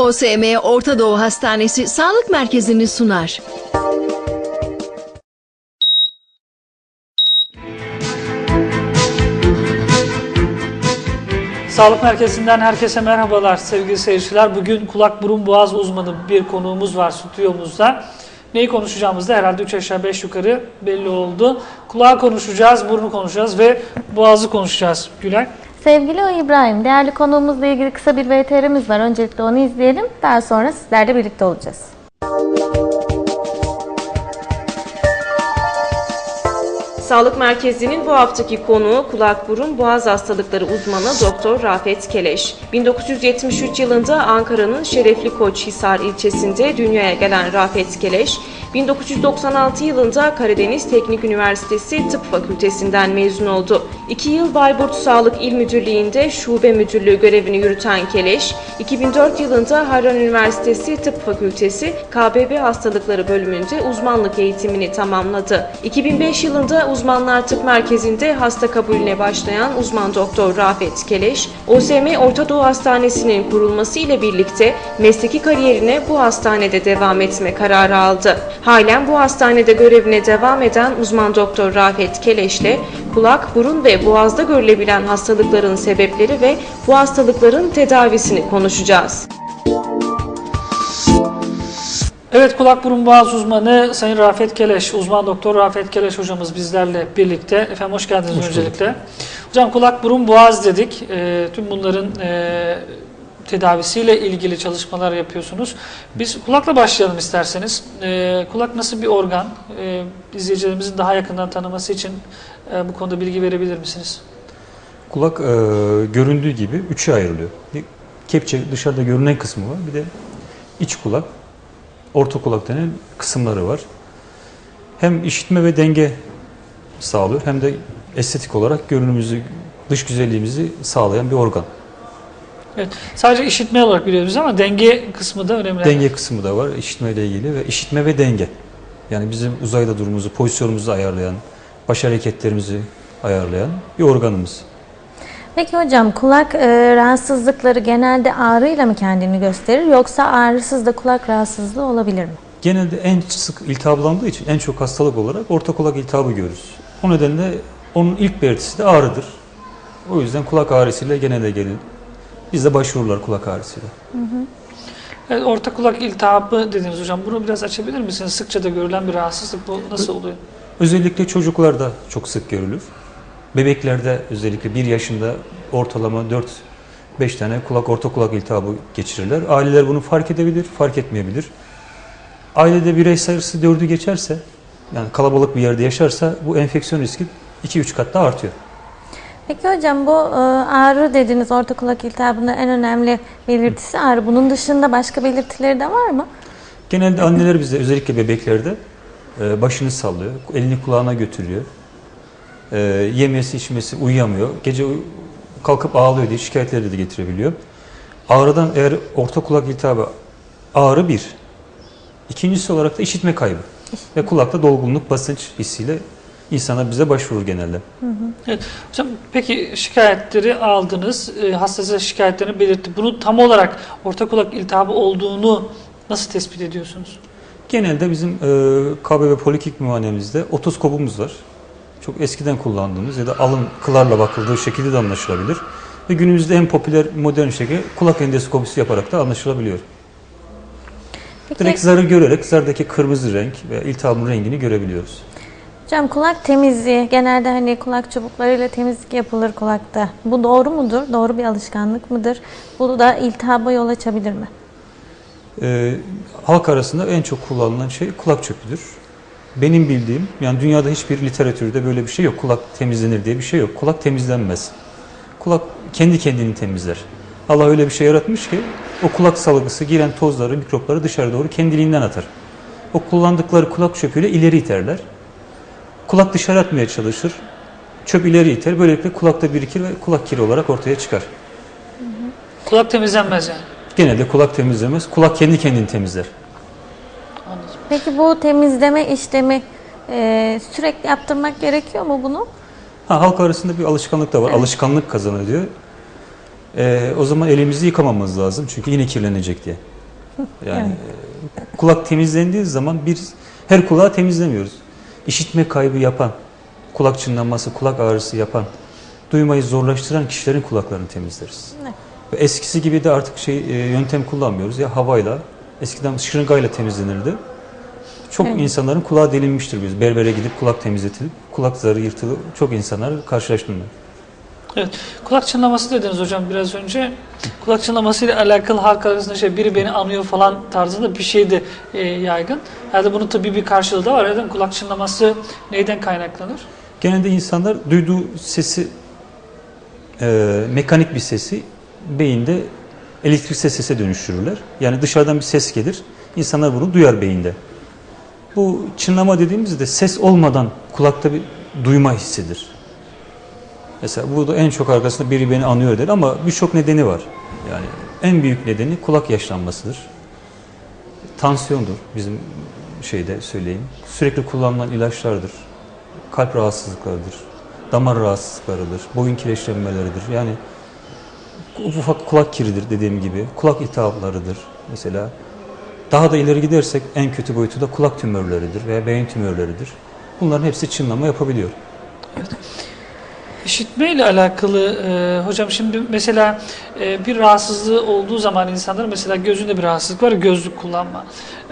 OSM Orta Doğu Hastanesi Sağlık Merkezi'ni sunar. Sağlık Merkezi'nden herkese merhabalar sevgili seyirciler. Bugün kulak burun boğaz uzmanı bir konuğumuz var stüdyomuzda. Neyi konuşacağımız da herhalde 3 aşağı 5 yukarı belli oldu. Kulağı konuşacağız, burnu konuşacağız ve boğazı konuşacağız Gülay. Sevgili İbrahim, değerli konuğumuzla ilgili kısa bir VTR'miz var. Öncelikle onu izleyelim. Daha sonra sizlerle birlikte olacağız. Sağlık Merkezi'nin bu haftaki konuğu kulak burun boğaz hastalıkları uzmanı Doktor Rafet Keleş. 1973 yılında Ankara'nın Şerefli Koçhisar ilçesinde dünyaya gelen Rafet Keleş, 1996 yılında Karadeniz Teknik Üniversitesi Tıp Fakültesinden mezun oldu. 2 yıl Bayburt Sağlık İl Müdürlüğü'nde şube müdürlüğü görevini yürüten Keleş, 2004 yılında Harran Üniversitesi Tıp Fakültesi KBB Hastalıkları bölümünde uzmanlık eğitimini tamamladı. 2005 yılında Uzmanlar Tıp Merkezi'nde hasta kabulüne başlayan uzman doktor Rafet Keleş, OSM Orta Doğu Hastanesi'nin kurulması ile birlikte mesleki kariyerine bu hastanede devam etme kararı aldı. Halen bu hastanede görevine devam eden uzman doktor Rafet Keleş'le kulak, burun ve boğazda görülebilen hastalıkların sebepleri ve bu hastalıkların tedavisini konuşacağız. Evet kulak burun boğaz uzmanı Sayın Rafet Keleş, uzman doktor Rafet Keleş hocamız bizlerle birlikte. Efendim hoş geldiniz Hoş bulduk. öncelikle. Hocam kulak burun boğaz dedik. Ee, tüm bunların e, tedavisiyle ilgili çalışmalar yapıyorsunuz. Biz kulakla başlayalım isterseniz. Ee, kulak nasıl bir organ? Ee, izleyicilerimizin daha yakından tanıması için e, bu konuda bilgi verebilir misiniz? Kulak e, göründüğü gibi üçe ayrılıyor. Bir kepçe dışarıda görünen kısmı var. Bir de iç kulak, orta kulak denen kısımları var. Hem işitme ve denge sağlıyor hem de estetik olarak görünümümüzü, dış güzelliğimizi sağlayan bir organ. Evet. Sadece işitme olarak biliyoruz ama denge kısmı da önemli. Denge kısmı da var işitmeyle ilgili ve işitme ve denge. Yani bizim uzayda durumumuzu, pozisyonumuzu ayarlayan, baş hareketlerimizi ayarlayan bir organımız. Peki hocam kulak e, rahatsızlıkları genelde ağrıyla mı kendini gösterir yoksa ağrısız da kulak rahatsızlığı olabilir mi? Genelde en sık iltihaplandığı için en çok hastalık olarak orta kulak iltihabı görürüz. O nedenle onun ilk belirtisi de ağrıdır. O yüzden kulak ağrısıyla genelde gelir. Bizde başvururlar kulak ağrısıyla. Evet, orta kulak iltihabı dediniz hocam. Bunu biraz açabilir misiniz? Sıkça da görülen bir rahatsızlık bu nasıl oluyor? Özellikle çocuklarda çok sık görülür. Bebeklerde özellikle 1 yaşında ortalama 4-5 tane kulak orta kulak iltihabı geçirirler. Aileler bunu fark edebilir, fark etmeyebilir. Ailede birey sayısı 4'ü geçerse, yani kalabalık bir yerde yaşarsa bu enfeksiyon riski 2-3 kat daha artıyor. Peki hocam bu e, ağrı dediniz orta kulak iltihabının en önemli belirtisi ağrı. Bunun dışında başka belirtileri de var mı? Genelde anneler bize özellikle bebeklerde e, başını sallıyor, elini kulağına götürüyor. E, yemesi, içmesi, uyuyamıyor. Gece kalkıp ağlıyor diye şikayetleri de getirebiliyor. Ağrıdan eğer orta kulak iltihabı ağrı bir. İkincisi olarak da işitme kaybı. Ve kulakta dolgunluk, basınç hissiyle insanlar bize başvurur genelde. Evet. Hocam peki şikayetleri aldınız. E, hasta size şikayetlerini belirtti. Bunu tam olarak orta kulak iltihabı olduğunu nasıl tespit ediyorsunuz? Genelde bizim e, KBB poliklik muayenemizde otoskopumuz var. Çok eskiden kullandığımız ya da alın kılarla bakıldığı şekilde de anlaşılabilir. Ve günümüzde en popüler modern şekilde kulak endoskopisi yaparak da anlaşılabiliyor. Peki Direkt zarı görerek zardaki kırmızı renk ve iltihabın rengini görebiliyoruz. hocam kulak temizliği genelde hani kulak çubuklarıyla temizlik yapılır kulakta. Bu doğru mudur? Doğru bir alışkanlık mıdır? Bu da iltihaba yol açabilir mi? Ee, halk arasında en çok kullanılan şey kulak çöpüdür. Benim bildiğim, yani dünyada hiçbir literatürde böyle bir şey yok. Kulak temizlenir diye bir şey yok. Kulak temizlenmez. Kulak kendi kendini temizler. Allah öyle bir şey yaratmış ki o kulak salgısı giren tozları, mikropları dışarı doğru kendiliğinden atar. O kullandıkları kulak çöpüyle ileri iterler. Kulak dışarı atmaya çalışır. Çöp ileri iter. Böylelikle kulakta birikir ve kulak kiri olarak ortaya çıkar. Kulak temizlenmez yani. Genelde kulak temizlemez. Kulak kendi kendini temizler. Peki bu temizleme işlemi e, sürekli yaptırmak gerekiyor mu bunu? Ha, halk arasında bir alışkanlık da var. Alışkanlık kazanır diyor. E, o zaman elimizi yıkamamız lazım çünkü yine kirlenecek diye. Yani e, kulak temizlendiği zaman bir her kulağı temizlemiyoruz. İşitme kaybı yapan, kulak çınlaması, kulak ağrısı yapan, duymayı zorlaştıran kişilerin kulaklarını temizleriz. Evet. Ve eskisi gibi de artık şey e, yöntem kullanmıyoruz ya havayla. Eskiden şırıngayla temizlenirdi. Çok Evet. insanların kulağı delinmiştir biz. Berbere gidip kulak temizletilip kulak zarı yırtılıp çok insanlar karşılaştım ben. Evet. Kulak çınlaması dediniz hocam biraz önce. Kulak çınlaması ile alakalı halk arasında şey biri beni anıyor falan tarzında bir şey de e, yaygın. Herhalde bunun tabii bir karşılığı da var. Neden kulak çınlaması neyden kaynaklanır? Genelde insanlar duyduğu sesi e, mekanik bir sesi beyinde elektriksel sese dönüştürürler. Yani dışarıdan bir ses gelir. insanlar bunu duyar beyinde. Bu çınlama dediğimizde ses olmadan kulakta bir duyma hissidir. Mesela burada en çok arkasında biri beni anıyor der ama birçok nedeni var. Yani en büyük nedeni kulak yaşlanmasıdır. Tansiyondur bizim şeyde söyleyeyim. Sürekli kullanılan ilaçlardır. Kalp rahatsızlıklarıdır. Damar rahatsızlıklarıdır. Boyun kireçlenmeleridir. Yani ufak kulak kiridir dediğim gibi. Kulak iltihaplarıdır mesela. Daha da ileri gidersek en kötü boyutu da kulak tümörleridir veya beyin tümörleridir. Bunların hepsi çınlama yapabiliyor. İşitme ile alakalı e, hocam şimdi mesela e, bir rahatsızlığı olduğu zaman insanların mesela gözünde bir rahatsızlık var gözlük kullanma.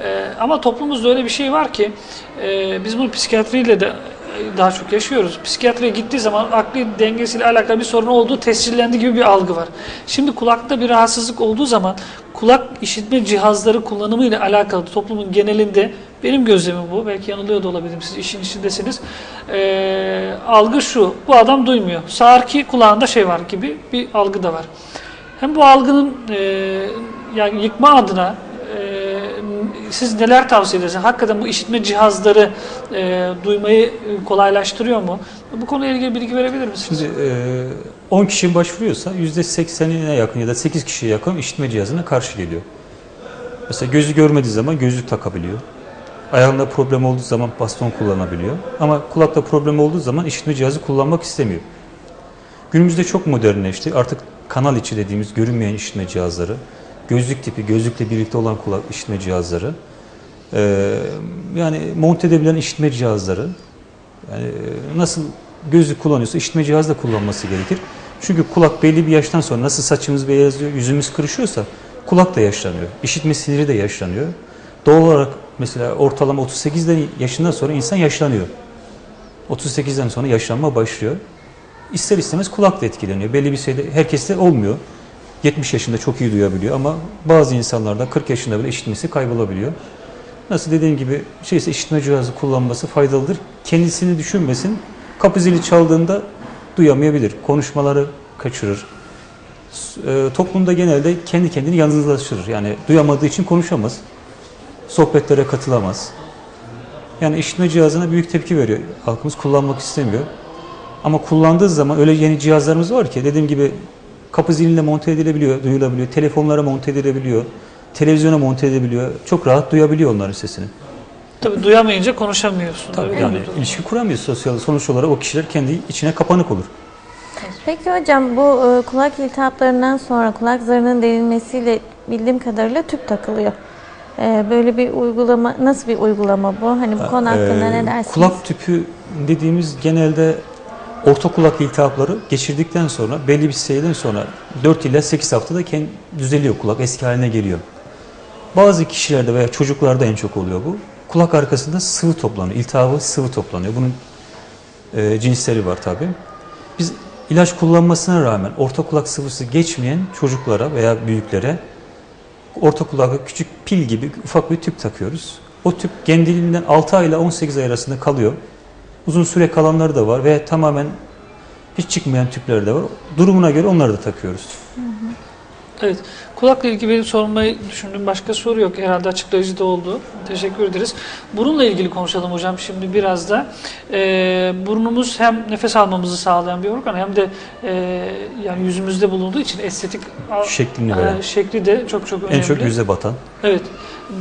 E, ama toplumumuzda öyle bir şey var ki e, biz bunu psikiyatriyle de daha çok yaşıyoruz. Psikiyatriye gittiği zaman akli dengesiyle alakalı bir sorun olduğu tescillendi gibi bir algı var. Şimdi kulakta bir rahatsızlık olduğu zaman kulak işitme cihazları kullanımı ile alakalı toplumun genelinde benim gözlemim bu. Belki yanılıyor da olabilirim. Siz işin içindesiniz. Ee, algı şu. Bu adam duymuyor. Sağır ki kulağında şey var gibi bir algı da var. Hem bu algının e, yani yıkma adına siz neler tavsiye edersiniz? Hakikaten bu işitme cihazları e, duymayı kolaylaştırıyor mu? Bu konuyla ilgili bilgi verebilir misiniz? Şimdi e, 10 kişi başvuruyorsa %80'ine yakın ya da 8 kişiye yakın işitme cihazına karşı geliyor. Mesela gözü görmediği zaman gözlük takabiliyor. Ayağında problem olduğu zaman baston kullanabiliyor. Ama kulakta problem olduğu zaman işitme cihazı kullanmak istemiyor. Günümüzde çok modernleşti. Artık kanal içi dediğimiz görünmeyen işitme cihazları, gözlük tipi, gözlükle birlikte olan kulak işitme cihazları, e, yani monte edebilen işitme cihazları, yani e, nasıl gözlük kullanıyorsa işitme cihazı da kullanması gerekir. Çünkü kulak belli bir yaştan sonra nasıl saçımız beyazlıyor, yüzümüz kırışıyorsa kulak da yaşlanıyor. İşitme siniri de yaşlanıyor. Doğal olarak mesela ortalama 38 yaşından sonra insan yaşlanıyor. 38'den sonra yaşlanma başlıyor. İster istemez kulak da etkileniyor. Belli bir şeyde herkeste olmuyor. 70 yaşında çok iyi duyabiliyor ama bazı insanlarda 40 yaşında bile işitmesi kaybolabiliyor. Nasıl dediğim gibi şeyse işitme cihazı kullanması faydalıdır. Kendisini düşünmesin. Kapı zili çaldığında duyamayabilir. Konuşmaları kaçırır. E, toplumda genelde kendi kendini yalnızlaştırır. Yani duyamadığı için konuşamaz. Sohbetlere katılamaz. Yani işitme cihazına büyük tepki veriyor. Halkımız kullanmak istemiyor. Ama kullandığı zaman öyle yeni cihazlarımız var ki dediğim gibi kapı ziline monte edilebiliyor, duyulabiliyor. Telefonlara monte edilebiliyor. Televizyona monte edebiliyor. Çok rahat duyabiliyor onların sesini. Tabii duyamayınca konuşamıyorsun. Tabii Öyle yani ilişki kuramıyor sosyal. Sonuç olarak o kişiler kendi içine kapanık olur. Peki hocam bu e, kulak iltihaplarından sonra kulak zarının delinmesiyle bildiğim kadarıyla tüp takılıyor. E, böyle bir uygulama nasıl bir uygulama bu? Hani bu konu hakkında Ee, ne dersiniz? Kulak tüpü dediğimiz genelde orta kulak iltihapları geçirdikten sonra belli bir sayıdan sonra 4 ile 8 haftada kendi düzeliyor kulak eski haline geliyor. Bazı kişilerde veya çocuklarda en çok oluyor bu. Kulak arkasında sıvı toplanıyor. İltihabı sıvı toplanıyor. Bunun e, cinsleri var tabi. Biz ilaç kullanmasına rağmen orta kulak sıvısı geçmeyen çocuklara veya büyüklere orta kulakta küçük pil gibi ufak bir tüp takıyoruz. O tüp kendiliğinden 6 ay ile 18 ay arasında kalıyor. Uzun süre kalanları da var ve tamamen hiç çıkmayan tüpler de var. Durumuna göre onları da takıyoruz. Evet. Kulakla ilgili benim sormayı düşündüğüm başka soru yok. Herhalde açıklayıcı da oldu. Teşekkür ederiz. Burunla ilgili konuşalım hocam şimdi biraz da. Ee, burnumuz hem nefes almamızı sağlayan bir organ hem de e, yani yüzümüzde bulunduğu için estetik Şeklini e, şekli de çok çok önemli. En çok yüze batan. Evet.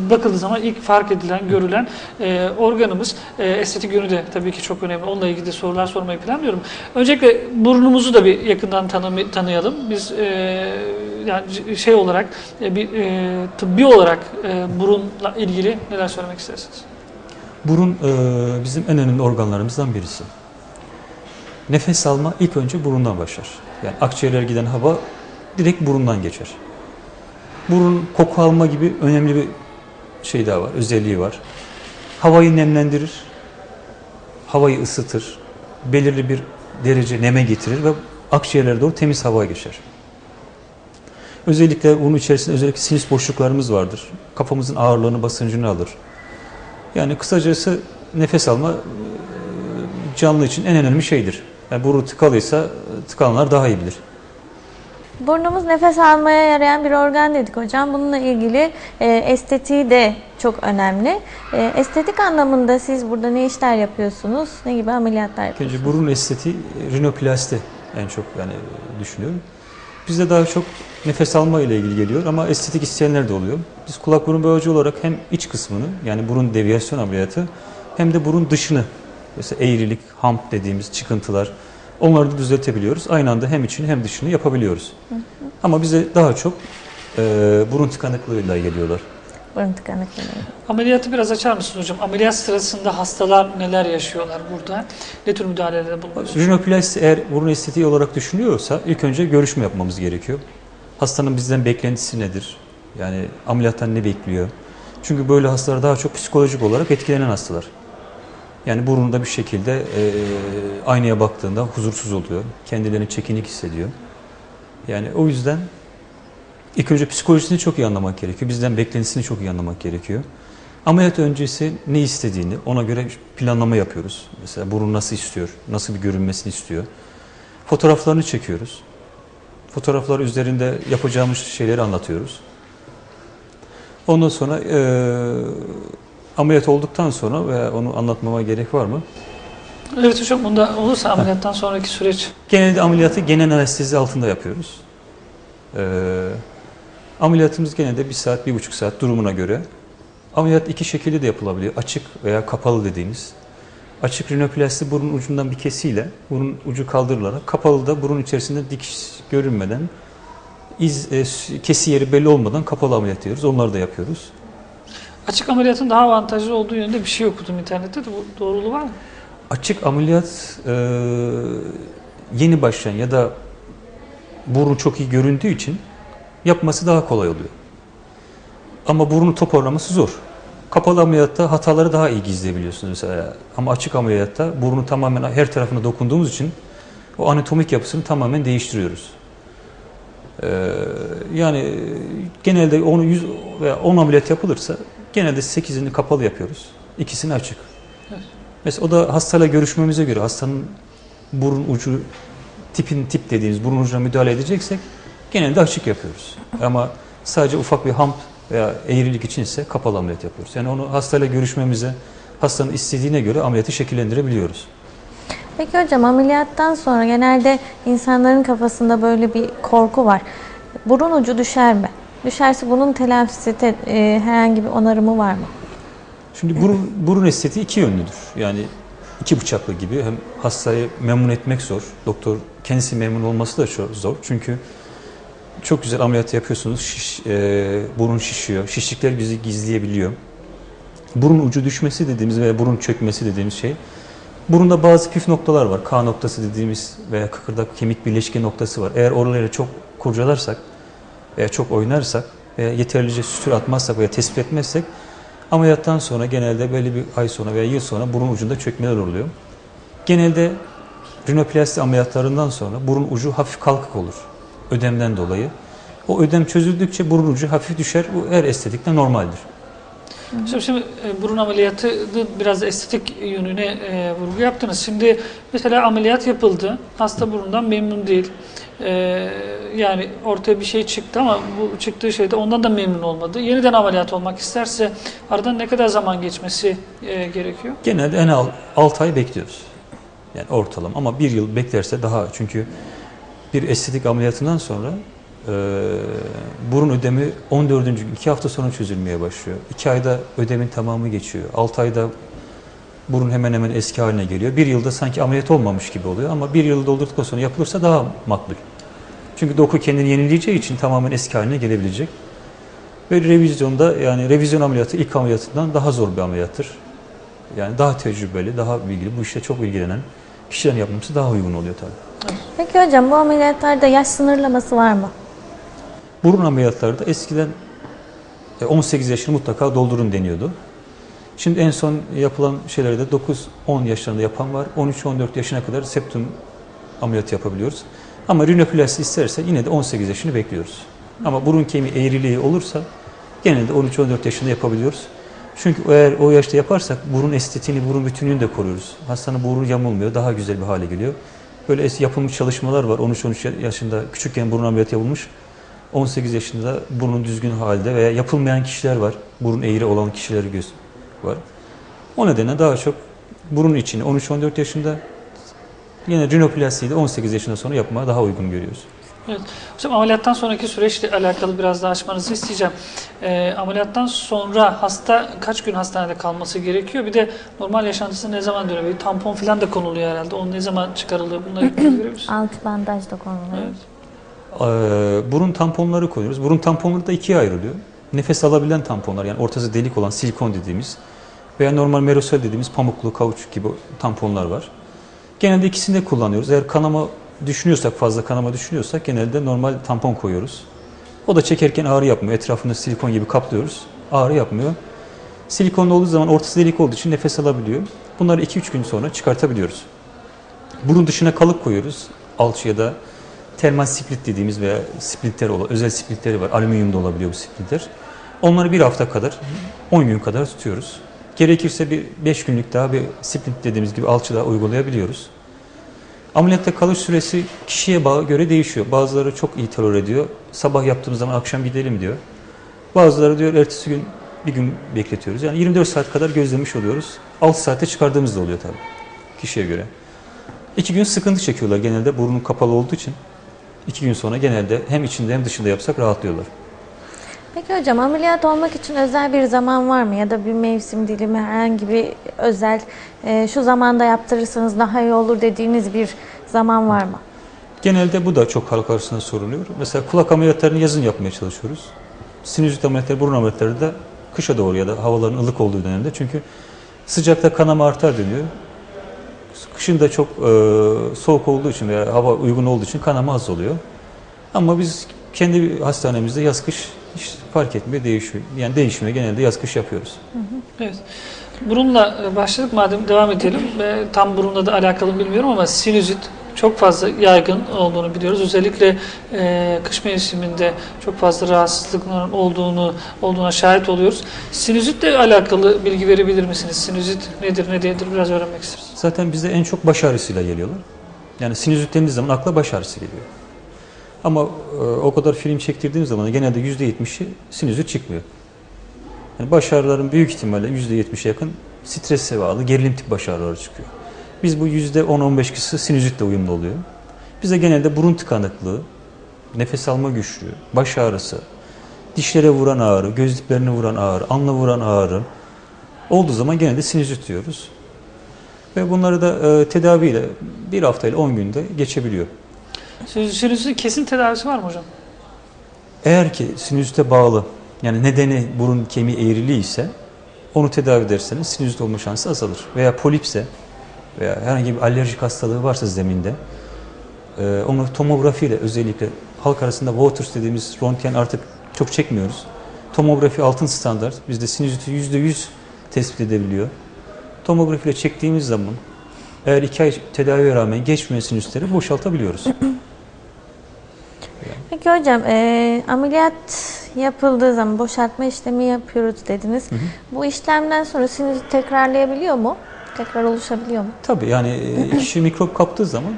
Bakıldığı zaman ilk fark edilen, görülen e, organımız. E, estetik yönü de tabii ki çok önemli. Onunla ilgili de sorular sormayı planlıyorum. Öncelikle burnumuzu da bir yakından tanı- tanıyalım. Biz e, yani şey olarak, e, bir e, tıbbi olarak e, burunla ilgili neler söylemek istersiniz? Burun e, bizim en önemli organlarımızdan birisi. Nefes alma ilk önce burundan başlar. Yani akciğerlere giden hava direkt burundan geçer. Burun koku alma gibi önemli bir şey daha var, özelliği var. Havayı nemlendirir, havayı ısıtır, belirli bir derece neme getirir ve akciğerlere doğru temiz hava geçer. Özellikle bunun içerisinde özellikle sinüs boşluklarımız vardır. Kafamızın ağırlığını, basıncını alır. Yani kısacası nefes alma e, canlı için en önemli şeydir. Yani burnu tıkalıysa e, tıkananlar daha iyi bilir. Burnumuz nefes almaya yarayan bir organ dedik hocam. Bununla ilgili e, estetiği de çok önemli. E, estetik anlamında siz burada ne işler yapıyorsunuz? Ne gibi ameliyatlar yapıyorsunuz? İkinci burun estetiği rinoplasti en çok yani e, düşünüyorum. Bizde daha çok nefes alma ile ilgili geliyor ama estetik isteyenler de oluyor. Biz kulak burun boyacı olarak hem iç kısmını yani burun deviyasyon ameliyatı hem de burun dışını mesela eğrilik, hump dediğimiz çıkıntılar onları da düzeltebiliyoruz. Aynı anda hem içini hem dışını yapabiliyoruz. Ama bize daha çok e, burun tıkanıklığıyla geliyorlar. Burun tıkanıklığı. Ameliyatı biraz açar mısınız hocam? Ameliyat sırasında hastalar neler yaşıyorlar burada? Ne tür müdahalelerde bulunuyorsunuz? Rinoplasti eğer burun estetiği olarak düşünüyorsa ilk önce görüşme yapmamız gerekiyor. Hastanın bizden beklentisi nedir? Yani ameliyattan ne bekliyor? Çünkü böyle hastalar daha çok psikolojik olarak etkilenen hastalar. Yani burnunda bir şekilde e, aynaya baktığında huzursuz oluyor. Kendilerini çekinik hissediyor. Yani o yüzden ilk önce psikolojisini çok iyi anlamak gerekiyor. Bizden beklentisini çok iyi anlamak gerekiyor. Ameliyat öncesi ne istediğini ona göre planlama yapıyoruz. Mesela burun nasıl istiyor, nasıl bir görünmesini istiyor. Fotoğraflarını çekiyoruz. Fotoğraflar üzerinde yapacağımız şeyleri anlatıyoruz. Ondan sonra e, ameliyat olduktan sonra ve onu anlatmama gerek var mı? Evet hocam, bunda olursa ameliyattan sonraki süreç. Genelde ameliyatı genel anestezi altında yapıyoruz. Ee, ameliyatımız genelde bir saat, bir buçuk saat durumuna göre. Ameliyat iki şekilde de yapılabiliyor. Açık veya kapalı dediğimiz. Açık rinoplasti burun ucundan bir kesiyle burun ucu kaldırılarak kapalı da burun içerisinde dikiş görünmeden iz, e, kesi yeri belli olmadan kapalı ameliyat diyoruz. Onları da yapıyoruz. Açık ameliyatın daha avantajlı olduğu yönde bir şey okudum internette de bu doğruluğu var mı? Açık ameliyat e, yeni başlayan ya da burnu çok iyi göründüğü için yapması daha kolay oluyor. Ama burnu toparlaması zor. Kapalı ameliyatta hataları daha iyi gizleyebiliyorsunuz mesela. Ama açık ameliyatta burnu tamamen her tarafına dokunduğumuz için o anatomik yapısını tamamen değiştiriyoruz. Ee, yani genelde 10 100 veya 10 ameliyat yapılırsa genelde 8'ini kapalı yapıyoruz. İkisini açık. Mesela o da hastayla görüşmemize göre hastanın burun ucu tipin tip dediğimiz burun ucuna müdahale edeceksek genelde açık yapıyoruz. Ama sadece ufak bir hamp veya eğrilik için ise kapalı ameliyat yapıyoruz. Yani onu hastayla görüşmemize, hastanın istediğine göre ameliyatı şekillendirebiliyoruz. Peki hocam ameliyattan sonra genelde insanların kafasında böyle bir korku var. Burun ucu düşer mi? Düşerse bunun telafisi, te- e, herhangi bir onarımı var mı? Şimdi burun, burun estetiği iki yönlüdür. Yani iki bıçaklı gibi hem hastayı memnun etmek zor. Doktor kendisi memnun olması da çok zor. Çünkü çok güzel ameliyat yapıyorsunuz. Şiş, e, burun şişiyor. Şişlikler bizi gizleyebiliyor. Burun ucu düşmesi dediğimiz veya burun çökmesi dediğimiz şey. Burunda bazı püf noktalar var. K noktası dediğimiz veya kıkırdak kemik birleşke noktası var. Eğer oraları çok kurcalarsak veya çok oynarsak veya yeterlice sütür atmazsak veya tespit etmezsek ameliyattan sonra genelde belli bir ay sonra veya yıl sonra burun ucunda çökmeler oluyor. Genelde rinoplasti ameliyatlarından sonra burun ucu hafif kalkık olur. Ödemden dolayı. O ödem çözüldükçe burun ucu hafif düşer. Bu her estetikte normaldir. Şimdi, şimdi e, burun ameliyatı biraz estetik yönüne e, vurgu yaptınız. Şimdi mesela ameliyat yapıldı. Hasta burundan memnun değil. E, yani ortaya bir şey çıktı ama bu çıktığı şeyde ondan da memnun olmadı. Yeniden ameliyat olmak isterse aradan ne kadar zaman geçmesi e, gerekiyor? Genelde en al 6 ay bekliyoruz. Yani ortalama ama bir yıl beklerse daha çünkü bir estetik ameliyatından sonra e, burun ödemi 14. gün 2 hafta sonra çözülmeye başlıyor. 2 ayda ödemin tamamı geçiyor. 6 ayda burun hemen hemen eski haline geliyor. Bir yılda sanki ameliyat olmamış gibi oluyor ama bir yıl doldurduktan sonra yapılırsa daha makbul. Çünkü doku kendini yenileyeceği için tamamen eski haline gelebilecek. Ve revizyonda yani revizyon ameliyatı ilk ameliyatından daha zor bir ameliyattır. Yani daha tecrübeli, daha bilgili, bu işte çok ilgilenen kişilerin yapması daha uygun oluyor tabii. Peki hocam bu ameliyatlarda yaş sınırlaması var mı? Burun ameliyatları da eskiden e, 18 yaşını mutlaka doldurun deniyordu. Şimdi en son yapılan şeylerde 9-10 yaşlarında yapan var. 13-14 yaşına kadar septum ameliyatı yapabiliyoruz. Ama rinoplasti isterse yine de 18 yaşını bekliyoruz. Ama burun kemiği eğriliği olursa genelde 13-14 yaşında yapabiliyoruz. Çünkü eğer o yaşta yaparsak burun estetiğini, burun bütünlüğünü de koruyoruz. Hastanın burnu yamulmuyor, daha güzel bir hale geliyor. Böyle es- yapılmış çalışmalar var. 13-13 yaşında küçükken burun ameliyatı yapılmış. 18 yaşında burnun düzgün halde veya yapılmayan kişiler var. Burun eğri olan kişileri göz var. O nedenle daha çok burun içini 13-14 yaşında yine rinoplastiyi de 18 yaşından sonra yapmaya daha uygun görüyoruz. Evet. Hocam ameliyattan sonraki süreçle alakalı biraz daha açmanızı isteyeceğim. Ee, ameliyattan sonra hasta kaç gün hastanede kalması gerekiyor? Bir de normal yaşantısı ne zaman dönüyor? Bir tampon falan da konuluyor herhalde. O ne zaman çıkarılıyor? Bunları verir misin? Altı bandaj da konuluyor. Evet. Ee, burun tamponları koyuyoruz. Burun tamponları da ikiye ayrılıyor. Nefes alabilen tamponlar yani ortası delik olan silikon dediğimiz veya normal merosel dediğimiz pamuklu kauçuk gibi tamponlar var. Genelde ikisini de kullanıyoruz. Eğer kanama düşünüyorsak, fazla kanama düşünüyorsak genelde normal tampon koyuyoruz. O da çekerken ağrı yapmıyor. Etrafını silikon gibi kaplıyoruz. Ağrı yapmıyor. Silikonlu olduğu zaman ortası delik olduğu için nefes alabiliyor. Bunları 2-3 gün sonra çıkartabiliyoruz. Burun dışına kalıp koyuyoruz. Alçı ya da termal split dediğimiz veya splitler olan, özel splitleri var. Alüminyumda olabiliyor bu splitler. Onları bir hafta kadar, 10 gün kadar tutuyoruz. Gerekirse bir 5 günlük daha bir split dediğimiz gibi alçı daha uygulayabiliyoruz. Ameliyatta kalış süresi kişiye göre değişiyor. Bazıları çok iyi tolere ediyor. Sabah yaptığımız zaman akşam gidelim diyor. Bazıları diyor ertesi gün bir gün bekletiyoruz. Yani 24 saat kadar gözlemiş oluyoruz. 6 saatte çıkardığımız da oluyor tabii kişiye göre. İki gün sıkıntı çekiyorlar genelde burnun kapalı olduğu için. İki gün sonra genelde hem içinde hem dışında yapsak rahatlıyorlar. Peki hocam ameliyat olmak için özel bir zaman var mı? Ya da bir mevsim dilimi herhangi bir özel e, şu zamanda yaptırırsanız daha iyi olur dediğiniz bir zaman var mı? Genelde bu da çok halk arasında soruluyor. Mesela kulak ameliyatlarını yazın yapmaya çalışıyoruz. Sinüzit ameliyatları, burun ameliyatları da kışa doğru ya da havaların ılık olduğu dönemde. Çünkü sıcakta kanama artar deniyor. Kışın da çok e, soğuk olduğu için veya hava uygun olduğu için kanama az oluyor. Ama biz kendi hastanemizde yaz kış hiç fark etmiyor değişiyor. Yani değişmiyor genelde yaz kış yapıyoruz. Evet. Burunla e, başladık madem devam edelim. E, Tam burunla da alakalı bilmiyorum ama sinüzit çok fazla yaygın olduğunu biliyoruz. Özellikle e, kış mevsiminde çok fazla rahatsızlıkların olduğunu olduğuna şahit oluyoruz. Sinüzitle alakalı bilgi verebilir misiniz? Sinüzit nedir, ne değildir biraz öğrenmek isteriz. Zaten bize en çok baş ağrısıyla geliyorlar. Yani sinüzit dendiği zaman akla baş ağrısı geliyor. Ama e, o kadar film çektirdiğimiz zaman genelde %70'i sinüzit çıkmıyor. Yani baş büyük ihtimalle %70'e yakın strese bağlı gerilim tip baş ağrıları çıkıyor. Biz bu %10-15 kişisi sinüzitle uyumlu oluyor. Bize genelde burun tıkanıklığı, nefes alma güçlüğü, baş ağrısı, dişlere vuran ağrı, göz diplerine vuran ağrı, alnına vuran ağrı olduğu zaman genelde sinüzit diyoruz. Ve bunları da e, tedaviyle bir haftayla 10 günde geçebiliyor. Sinüzitin kesin tedavisi var mı hocam? Eğer ki sinüzite bağlı yani nedeni burun kemiği eğriliği ise onu tedavi ederseniz sinüzit olma şansı azalır. Veya polipse veya herhangi bir alerjik hastalığı varsa zeminde e, onu tomografiyle özellikle halk arasında Waters dediğimiz röntgen artık çok çekmiyoruz. Tomografi altın standart. Bizde sinüziti %100 tespit edebiliyor. Tomografiyle çektiğimiz zaman eğer iki ay tedaviye rağmen geçmeyen sinüsleri boşaltabiliyoruz. Peki hocam e, ameliyat yapıldığı zaman boşaltma işlemi yapıyoruz dediniz. Bu işlemden sonra sinüzit tekrarlayabiliyor mu? Tekrar oluşabiliyor mu? Tabii yani e, kişi mikrop kaptığı zaman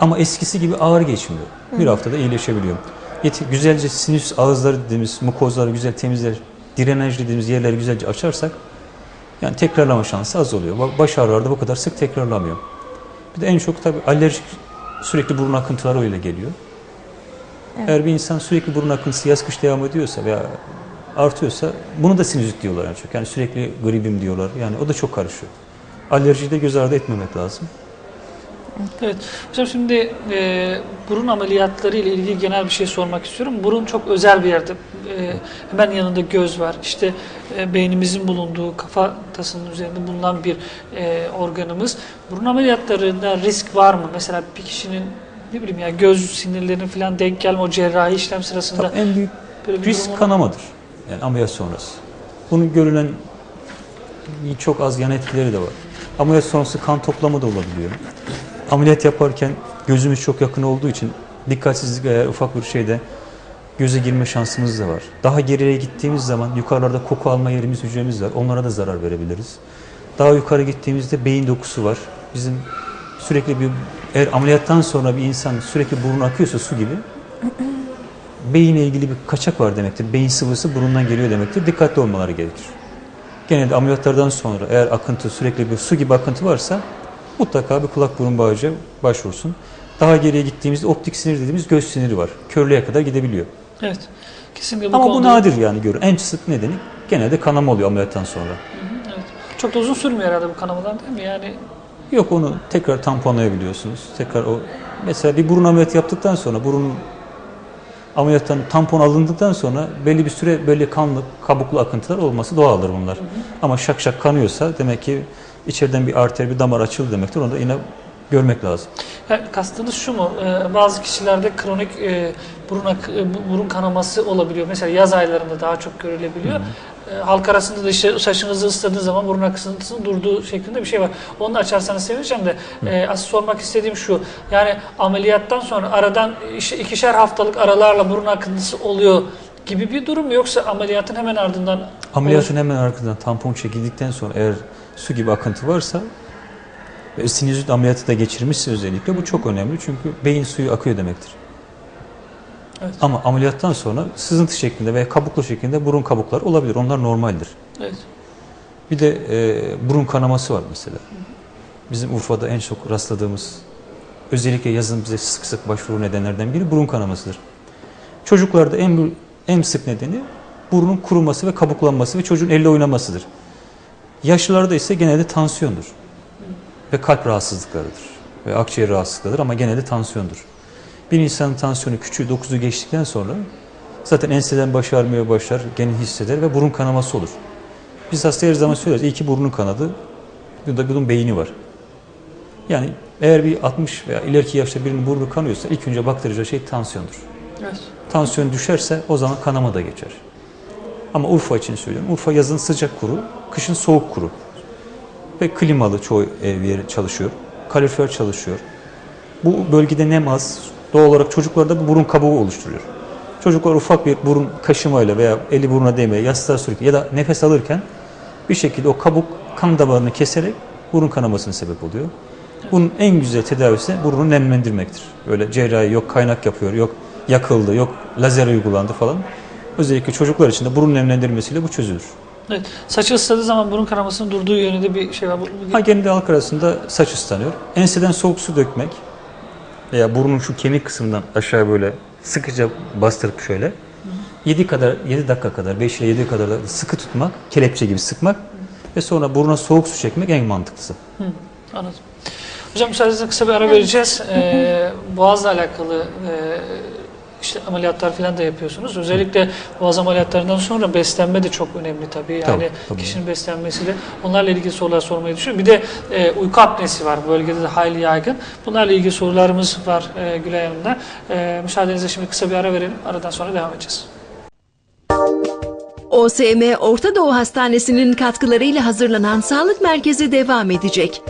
ama eskisi gibi ağır geçmiyor. Bir haftada iyileşebiliyor. Yeti, güzelce sinüs ağızları dediğimiz mukozları güzel temizler, drenaj dediğimiz yerleri güzelce açarsak yani tekrarlama şansı az oluyor. Ba- Baş ağrılarda bu kadar sık tekrarlamıyor. Bir de en çok tabii alerjik sürekli burun akıntıları öyle geliyor. Eğer bir insan sürekli burun akıntısı yaz kış devam ediyorsa veya artıyorsa bunu da sinüzit diyorlar yani çok. Yani sürekli gribim diyorlar. Yani o da çok karışıyor. Alerjiyi de göz ardı etmemek lazım. Evet. Hocam şimdi e, burun ameliyatları ile ilgili genel bir şey sormak istiyorum. Burun çok özel bir yerde. E, hemen yanında göz var. İşte e, beynimizin bulunduğu kafatasının üzerinde bulunan bir e, organımız. Burun ameliyatlarında risk var mı? Mesela bir kişinin ne bileyim ya göz sinirlerinin falan denk gelme o cerrahi işlem sırasında Tabii en büyük böyle bir risk durum olur mu? kanamadır. Yani ameliyat sonrası. Bunun görülen çok az yan etkileri de var. Ameliyat sonrası kan toplama da olabiliyor. Ameliyat yaparken gözümüz çok yakın olduğu için dikkatsizlik eğer ufak bir şeyde göze girme şansımız da var. Daha geriye gittiğimiz zaman yukarılarda koku alma yerimiz, hücremiz var. Onlara da zarar verebiliriz. Daha yukarı gittiğimizde beyin dokusu var. Bizim sürekli bir eğer ameliyattan sonra bir insan sürekli burnu akıyorsa su gibi beyinle ilgili bir kaçak var demektir. Beyin sıvısı burundan geliyor demektir. Dikkatli olmaları gerekir. Genelde ameliyatlardan sonra eğer akıntı sürekli bir su gibi akıntı varsa mutlaka bir kulak burun bağcıya başvursun. Daha geriye gittiğimizde optik sinir dediğimiz göz siniri var. Körlüğe kadar gidebiliyor. Evet. Kesinlikle bu Ama bu nadir yani görün. En sık nedeni genelde kanama oluyor ameliyattan sonra. evet. çok da uzun sürmüyor herhalde bu kanamalar değil mi? Yani Yok onu tekrar tamponlayabiliyorsunuz. Tekrar o mesela bir burun ameliyatı yaptıktan sonra burun ameliyattan tampon alındıktan sonra belli bir süre böyle kanlı kabuklu akıntılar olması doğaldır bunlar. Ama şak şak kanıyorsa demek ki içeriden bir arter bir damar açıldı demektir. Onu da yine görmek lazım. Yani kastınız şu mu? Ee, bazı kişilerde kronik e, burun, ak- e, bu- burun kanaması olabiliyor. Mesela yaz aylarında daha çok görülebiliyor. Ee, halk arasında da işte saçınızı ısladığınız zaman burun akıntısının durduğu şeklinde bir şey var. Onu da açarsanız sevineceğim de e, asıl sormak istediğim şu. Yani ameliyattan sonra aradan işte ikişer haftalık aralarla burun akıntısı oluyor gibi bir durum mu? Yoksa ameliyatın hemen ardından Ameliyatın hemen arkasından tampon çekildikten sonra eğer su gibi akıntı varsa sinüzit ameliyatı da geçirmişse özellikle bu çok önemli. Çünkü beyin suyu akıyor demektir. Evet. Ama ameliyattan sonra sızıntı şeklinde veya kabuklu şeklinde burun kabukları olabilir. Onlar normaldir. Evet. Bir de e, burun kanaması var mesela. Bizim Urfa'da en çok rastladığımız özellikle yazın bize sık sık başvuru nedenlerden biri burun kanamasıdır. Çocuklarda en en sık nedeni burnun kuruması ve kabuklanması ve çocuğun elle oynamasıdır. Yaşlılarda ise genelde tansiyondur. Ve kalp rahatsızlıklarıdır. Ve akciğer rahatsızlıklarıdır ama genelde tansiyondur. Bir insanın tansiyonu küçüğü 9'u geçtikten sonra zaten enseden baş ağrımaya başlar, geni hisseder ve burun kanaması olur. Biz hastaya her zaman söyleriz. İyi ki burnun kanadı. Bunda bunun beyni var. Yani eğer bir 60 veya ileriki yaşta birinin burnu kanıyorsa ilk önce baktıracağı şey tansiyondur. Evet. Tansiyon düşerse o zaman kanama da geçer. Ama Urfa için söylüyorum. Urfa yazın sıcak kuru, kışın soğuk kuru. Ve klimalı çoğu ev yeri çalışıyor. Kalorifer çalışıyor. Bu bölgede nem az. Doğal olarak çocuklarda bir burun kabuğu oluşturuyor. Çocuklar ufak bir burun kaşımayla veya eli burnuna değmeye, yastığa sürükle ya da nefes alırken bir şekilde o kabuk kan damarını keserek burun kanamasına sebep oluyor. Bunun en güzel tedavisi burunu nemlendirmektir. Böyle cerrahi yok kaynak yapıyor, yok yakıldı, yok lazer uygulandı falan. Özellikle çocuklar için de burun nemlendirmesiyle bu çözülür. Evet. Saçı ısladığı zaman burun kanamasının durduğu yönünde bir şey var. Ha genelde halk arasında saç ıslanıyor. Enseden soğuk su dökmek veya burnun şu kemik kısmından aşağı böyle sıkıca bastırıp şöyle 7 kadar 7 dakika kadar 5 ile 7 kadar da sıkı tutmak, kelepçe gibi sıkmak ve sonra buruna soğuk su çekmek en mantıklısı. Hı, anladım. Hocam müsaadenizle kısa bir ara vereceğiz. Ee, boğazla alakalı e, işte ameliyatlar falan da yapıyorsunuz. Özellikle boğaz ameliyatlarından sonra beslenme de çok önemli tabii. Yani Tabii, tabii. kişinin beslenmesi de onlarla ilgili sorular sormayı düşünüyorum. Bir de e, uyku apnesi var. Bölgede de hayli yaygın. Bunlarla ilgili sorularımız var e, Gülay Hanım'da. E, müsaadenizle şimdi kısa bir ara verelim. Aradan sonra devam edeceğiz. OSM Orta Doğu Hastanesi'nin katkılarıyla hazırlanan sağlık merkezi devam edecek.